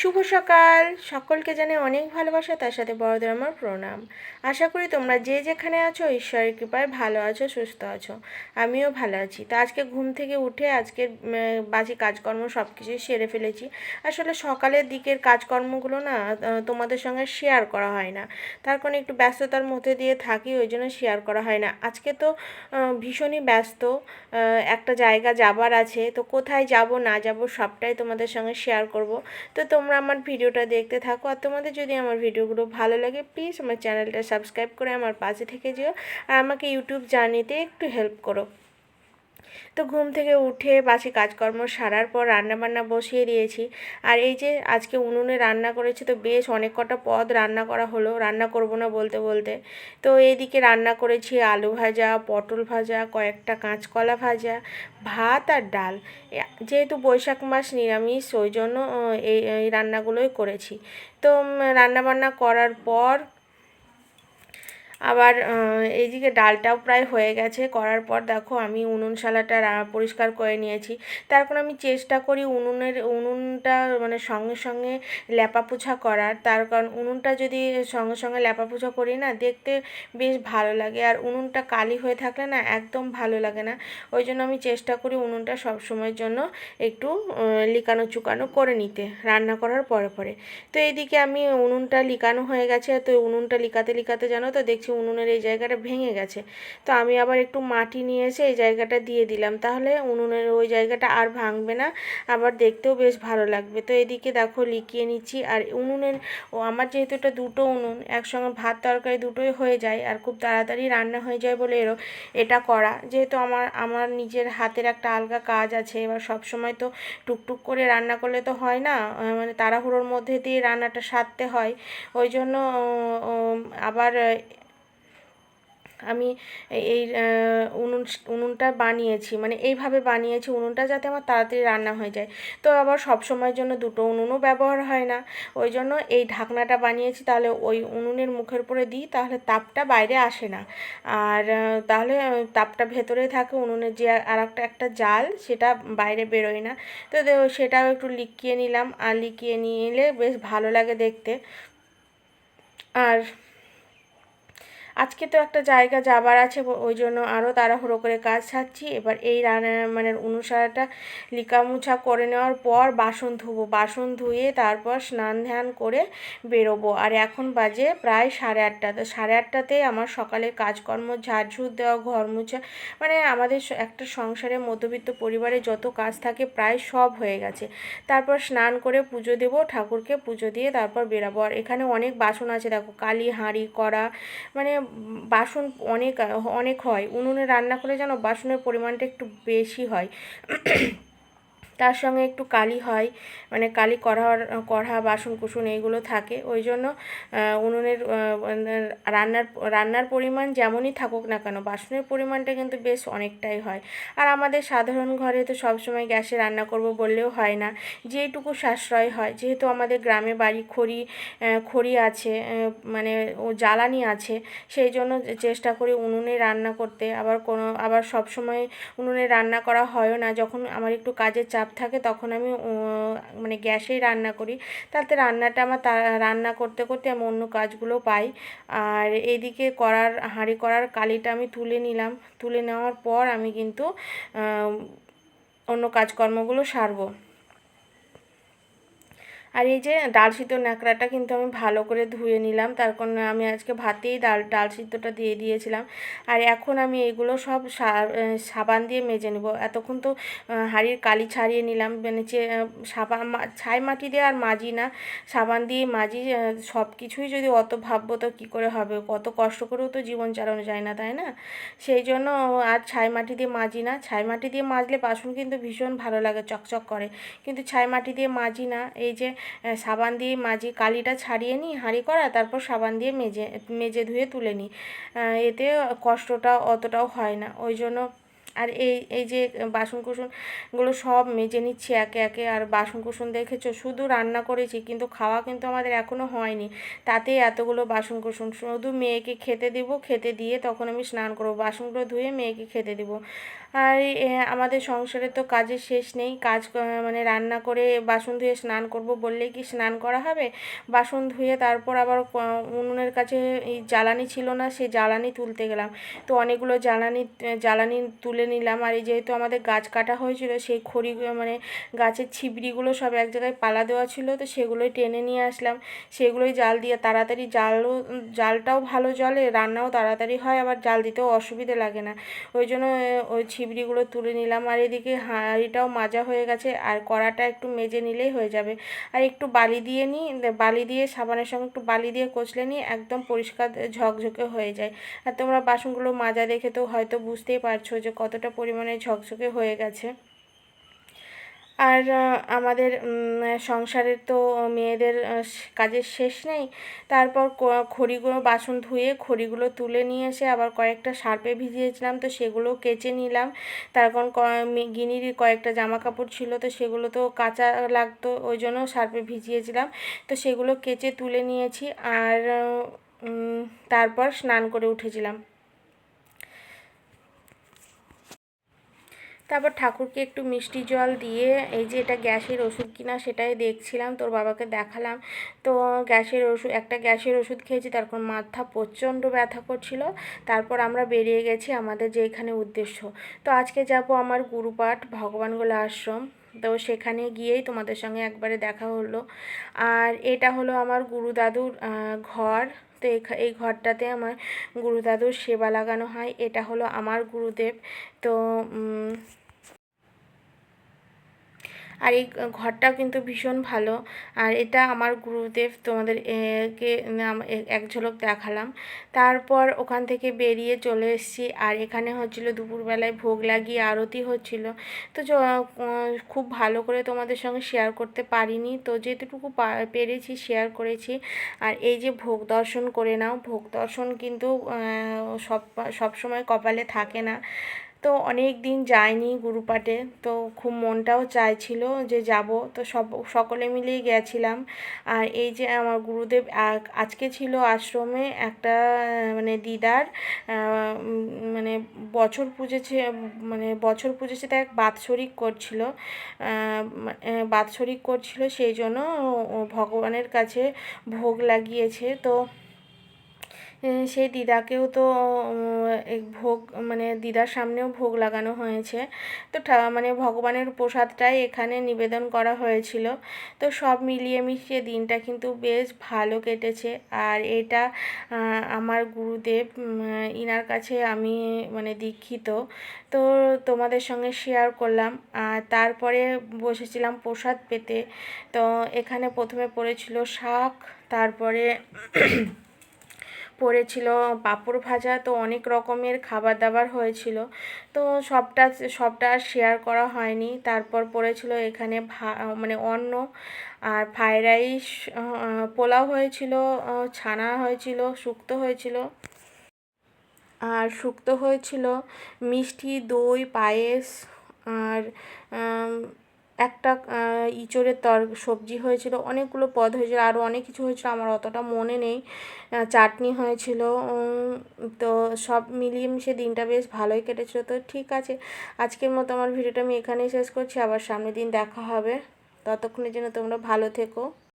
শুভ সকাল। সকলকে জানে অনেক ভালোবাসা, তার সাথে বড়দের আমার প্রণাম। আশা করি তোমরা যে যেখানে আছো, ঈশ্বরের কৃপায় ভালো আছো, সুস্থ আছো। আমিও ভালো আছি। তো আজকে ঘুম থেকে উঠে আজকে বাজি কাজকর্ম সব কিছুই সেরে ফেলেছি। আসলে সকালের দিকের কাজকর্মগুলো না তোমাদের সঙ্গে শেয়ার করা হয় না। তার কারণে একটু ব্যস্ততার মধ্যে দিয়ে থাকি, ওই জন্য শেয়ার করা হয় না। আজকে তো ভীষণই ব্যস্ত একটা জায়গা যাবার আছে। তো কোথায় যাব, না যাব, সবটাই তোমাদের সঙ্গে শেয়ার করব। তো তোমরা আমার ভিডিওটা দেখতে থাকো। আর তোমাদের যদি আমার ভিডিওগুলো ভালো লাগে প্লিজ আমার চ্যানেলটা সাবস্ক্রাইব করে আমার পাশে থেকে যেও। আর আমাকে ইউটিউব জার্নিতে একটু হেল্প করো। তো ঘুম থেকে উঠে বাসি কাজকর্ম সারার পর রান্নাবান্না বসিয়ে দিয়েছি। আর এই যে আজকে উনুনে রান্না করেছি, তো বেশ অনেক কটা পদ রান্না করা হলো। রান্না করব না বলতে বলতে। তো এইদিকে রান্না করেছি আলু ভাজা, পটল ভাজা, কয়েকটা কাঁচকলা ভাজা, ভাত আর ডাল। যেহেতু বৈশাখ মাস নিরামিষ, ওই জন্য এই এই রান্নাগুলোই করেছি। তো রান্নাবান্না করার পর আবার এইদিকে ডালটাও প্রায় হয়ে গেছে। করার পর দেখো আমি উনুন শালাটা পরিষ্কার করে নিয়েছি। তারপর আমি চেষ্টা করি উনুনের, উনুনটা মানে সঙ্গে সঙ্গে ল্যাপাপোছা করার। তার কারণ উনুনটা যদি সঙ্গে সঙ্গে ল্যাপাপোছা করি না, দেখতে বেশ ভালো লাগে। আর উনুনটা কালি হয়ে থাকলে না একদম ভালো লাগে না। ওই জন্য আমি চেষ্টা করি উনুনটা সব সময়ের জন্য একটু লিকানো চুকানো করে নিতে, রান্না করার পরে পরে। তো এইদিকে আমি উনুনটা লিকানো হয়ে গেছে। তো উনুনটা লিকাতে লিকাতে জানো তো দেখছি উনুনের এই জায়গাটা ভেঙে গেছে। তো আমি আবার একটু মাটি নিয়ে এসে এই জায়গাটা দিয়ে দিলাম। তাহলে উনুনের ওই জায়গাটা আর ভাঙবে না, আবার দেখতেও বেশ ভালো লাগবে। তো এদিকে দেখো লিকিয়ে নিচ্ছি, আর উনুনের ও আমার যেহেতু এটা দুটো উনুন, একসঙ্গে ভাত তরকারি দুটোই হয়ে যায়, আর খুব তাড়াতাড়ি রান্না হয়ে যায় বলে এরও এটা করা। যেহেতু আমার আমার নিজের হাতের একটা আলগা কাজ আছে, এবার সব সময় তো টুকটুক করে রান্না করলে তো হয় না মানে তাড়াহুড়োর মধ্যে দিয়ে রান্নাটা সারতে হয়। ওই জন্য আবার আমি এই উনুন, উনুনটা বানিয়েছি। মানে এইভাবে বানিয়েছি উনুনটা যাতে আমার তাড়াতাড়ি রান্না হয়ে যায়। তো আবার সব সময়ের জন্য দুটো উনুনও ব্যবহার হয় না। ওই জন্য এই ঢাকনাটা বানিয়েছি, তাহলে ওই উনুনের মুখের উপরে দিই, তাহলে তাপটা বাইরে আসে না। আর তাহলে তাপটা ভেতরে থাকে, উনুনের যে আর একটা একটা জাল, সেটা বাইরে বেরোয় না। তো সেটাও একটু লিকিয়ে নিলাম। আর লিকিয়ে নিলে বেশ ভালো লাগে দেখতে। আর আজকে তো একটা জায়গা যাবার আছে ওই জন্য আরও তাড়াহুড়ো করে কাজ ছাড়ছি। এবার এই রান্না মানে অনুসারটা লিকামুছা করে নেওয়ার পর বাসন ধুবো। বাসন ধুয়ে তারপর স্নান ধ্যান করে বেরোবো। আর এখন বাজে প্রায় সাড়ে আটটা। তো সাড়ে আটটাতে আমার সকালের কাজকর্ম ঝাড়ঝুড় দেওয়া, ঘর মোছা মানে আমাদের একটা সংসারে মধ্যবিত্ত পরিবারে যত কাজ থাকে প্রায় সব হয়ে গেছে। তারপর স্নান করে পুজো দেবো, ঠাকুরকে পুজো দিয়ে তারপর বেরাবো। আর এখানে অনেক বাসন আছে, দেখো কালি, হাঁড়ি, কড়া মানে বাসন অনেক অনেক হয়। উনুনে রান্না করে যেন বাসনের পরিমাণটা একটু বেশি হয়। তার সঙ্গে একটু কালি হয় মানে কালি কড়ার কড়া বাসন কুসুন এইগুলো থাকে। ওই জন্য উনুনের রান্নার রান্নার পরিমাণ যেমনই থাকুক না কেন, বাসনের পরিমাণটা কিন্তু বেশ অনেকটাই হয়। আর আমাদের সাধারণ ঘরে তো সবসময় গ্যাসে রান্না করব বললেও হয় না। যেইটুকু সাশ্রয় হয়, যেহেতু আমাদের গ্রামে বাড়ি খড়ি খড়ি আছে মানে ও জ্বালানি আছে, সেই জন্য চেষ্টা করি উনুনে রান্না করতে। আবার কোনো, আবার সব সময় উনুনে রান্না করা হয়ও না, যখন আমার একটু কাজের চাপ থাকে, তখন আমি মানে গ্যাসেই রান্না করি। তাতে রান্নাটা আমার রান্না করতে করতে আমি অন্য কাজগুলো পাই। আর এইদিকে করার, হাঁড়ি করার কালিটা আমি তুলে নিলাম। তুলে নেওয়ার পর আমি কিন্তু অন্য কাজকর্মগুলো সারবো। আর এই যে ডাল সিদ্ধ ন্যাকড়াটা কিন্তু আমি ভালো করে ধুয়ে নিলাম। তার কারণে আমি আজকে ভাতেই ডাল ডাল সিদ্ধটা দিয়ে দিয়েছিলাম। আর এখন আমি এগুলো সব সাবান দিয়ে মেজে নেব। এতক্ষণ তো হাঁড়ির কালি ছাড়িয়ে নিলাম। মানে যে সাবান ছাই মাটি দিয়ে আর মাজি না। সাবান দিয়ে মাজি সব কিছুই যদি অত ভাববো তো কী করে হবে? কত কষ্ট করেও তো জীবন চালানো যায় না, তাই না? সেই জন্য আর ছাই মাটি দিয়ে মাজি না। ছাই মাটি দিয়ে মাজলে বাসন কিন্তু ভীষণ ভালো লাগে, চকচক করে। কিন্তু ছাই মাটি দিয়ে মাজি না। এই যে সাবান দিয়ে মাজি কালিটা ছাড়িয়ে নিই, হাঁড়ি করা, তারপর সাবান দিয়ে মেজে মেজে ধুয়ে তুলে নিই। এতে কষ্টটা অতটাও হয় না। ওই জন্য আর এই এই যে বাসন কুসনগুলো সব মেজে নিচ্ছি একে একে। আর বাসন কুসন দেখেছ? শুধু রান্না করেছি, কিন্তু খাওয়া কিন্তু আমাদের এখনও হয়নি। তাতেই এতগুলো বাসন কুসন শুধু মেয়েকে খেতে দিব, খেতে দিয়ে তখন আমি স্নান করব। বাসনগুলো ধুয়ে মেয়েকে খেতে দিব। আর আমাদের সংসারে তো কাজের শেষ নেই। কাজ মানে রান্না করে বাসন ধুয়ে স্নান করব বললেই কি স্নান করা হবে? বাসন ধুয়ে তারপর আবার উনুনের কাছে এই জ্বালানি ছিল না সেই জ্বালানি তুলতে গেলাম। তো অনেকগুলো জ্বালানি জ্বালানি তুলে নিলাম। আর এই যেহেতু আমাদের গাছ কাটা হয়েছিল, সেই খড়ি মানে গাছের ছিবড়িগুলো সব এক জায়গায় পালা দেওয়া ছিল, তো সেগুলোই টেনে নিয়ে আসলাম। সেগুলোই জাল দিয়ে তাড়াতাড়ি জালও, জালটাও ভালো জলে, রান্নাও তাড়াতাড়ি হয়, আবার জাল দিতেও অসুবিধে লাগে না। ওই জন্য ওই ছিবড়িগুলো তুলে নিলাম আর এদিকে হাঁড়িটাও মাজা হয়ে গেছে আর কড়াটা একটু মেজে নিলেই হয়ে যাবে। আর একটু বালি দিয়ে নিই বালি দিয়ে সাবানের সঙ্গে একটু বালি দিয়ে কচলে নিই, একদম পরিষ্কার ঝকঝকে হয়ে যায়। আর তোমরা বাসনগুলো মাজা দেখে তো হয়তো বুঝতেই পারছ যে কতটা পরিমাণে ঝকঝকে হয়ে গেছে। আর আমাদের সংসারের তো মেয়েদের কাজের শেষ নেই। তারপর খড়িগুলো, বাসন ধুয়ে খড়িগুলো তুলে নিয়ে এসে আবার কয়েকটা সার্পে ভিজিয়েছিলাম, তো সেগুলো কেচে নিলাম। তার কারণ গিনির কয়েকটা জামা কাপড় ছিল, তো সেগুলো তো কাঁচা লাগতো, ওই জন্য সার্পে ভিজিয়েছিলাম। তো সেগুলো কেচে তুলে নিয়েছি, আর তারপর স্নান করে উঠেছিলাম। তারপর ঠাকুরকে একটু মিষ্টি জল দিয়ে, এই যে এটা গ্যাসের ওষুধ কিনা সেটাই দেখছিলাম, তোর বাবাকে দেখালাম। তো গ্যাসের ওষুধ একটা গ্যাসের ওষুধ খেয়েছি তারপর মাথা প্রচণ্ড ব্যথা করছিল। তারপর আমরা বেরিয়ে গেছি আমাদের যে এখানে উদ্দেশ্য। তো আজকে যাব আমার গুরুপাঠ ভগবানগোলা আশ্রম। তো সেখানে গিয়েই তোমাদের সঙ্গে একবারে দেখা হলো। আর এটা হলো আমার গুরু দাদুর ঘর। তো এই ঘরটাতে আমার গুরুদাদুর সেবা লাগানো হয়। এটা হলো আমার গুরুদেব। তো আর এই ঘরটাও কিন্তু ভীষণ ভালো। আর এটা আমার গুরুদেব তোমাদের কে এক ঝলক দেখালাম। তারপর ওখান থেকে বেরিয়ে চলে এসেছি। আর এখানে হচ্ছিল দুপুরবেলায় ভোগ লাগিয়ে আরতি হচ্ছিল। তো খুব ভালো করে তোমাদের সঙ্গে শেয়ার করতে পারিনি। তো যেটুকু পেরেছি শেয়ার করেছি। আর এই যে ভোগ দর্শন করে নাও। ভোগ দর্শন কিন্তু সব সবসময় কপালে থাকে না। তো অনেক দিন যাইনি গুরুপাটে তো খুব মনটাও চাইছিল যে যাব। তো সব, সকলে মিলেই গেছিলাম। আর এই যে আমার গুরুদেব আজকে ছিল আশ্রমে একটা মানে দিদার মানে বছর পুজেছে মানে বছর পুজেছে তাই এক বাৎসরিক করছিল। বাৎসরিক করছিল, সেই জন্য ভগবানের কাছে ভোগ লাগিয়েছে। তো সেই দিদাকেও তো ভোগ মানে দিদার সামনেও ভোগ লাগানো হয়েছে। তো মানে ভগবানের প্রসাদটাই এখানে নিবেদন করা হয়েছিল। তো সব মিলিয়ে মিশিয়ে দিনটা কিন্তু বেশ ভালো কেটেছে। আর এটা আমার গুরুদেব ইনার কাছে আমি মানে দীক্ষিত। তো তোমাদের সঙ্গে শেয়ার করলাম। আর তারপরে বসেছিলাম প্রসাদ পেতে। তো এখানে প্রথমে পড়েছিল শাক, তারপরে পড়েছিল, পাঁপড় ভাজা তো অনেক রকমের খাবার দাবার হয়েছিল। তো সবটা সবটা আর শেয়ার করা হয়নি। তারপর পড়েছিল এখানে ভা মানে অন্ন আর ফ্রায়েড রাইস পোলাও হয়েছিল ছানা হয়েছিল, শুক্তো হয়েছিল। আর শুক্তো হয়েছিল মিষ্টি, দই, পায়েস, আর একটা ইঁচড়ের তর, সবজি হয়েছিল, অনেকগুলো পদ হয়েছিল আরও অনেক কিছু হয়েছিল, আমার অতটা মনে নেই। চাটনি হয়েছিল তো সব মিলিয়ে মিশে দিনটা বেশ ভালোই কেটেছিল। তো ঠিক আছে, আজকের মতো আমার ভিডিওটা আমি এখানেই শেষ করছি, আবার সামনের দিন দেখা হবে। ততক্ষণের জন্য তোমরা ভালো থেকো।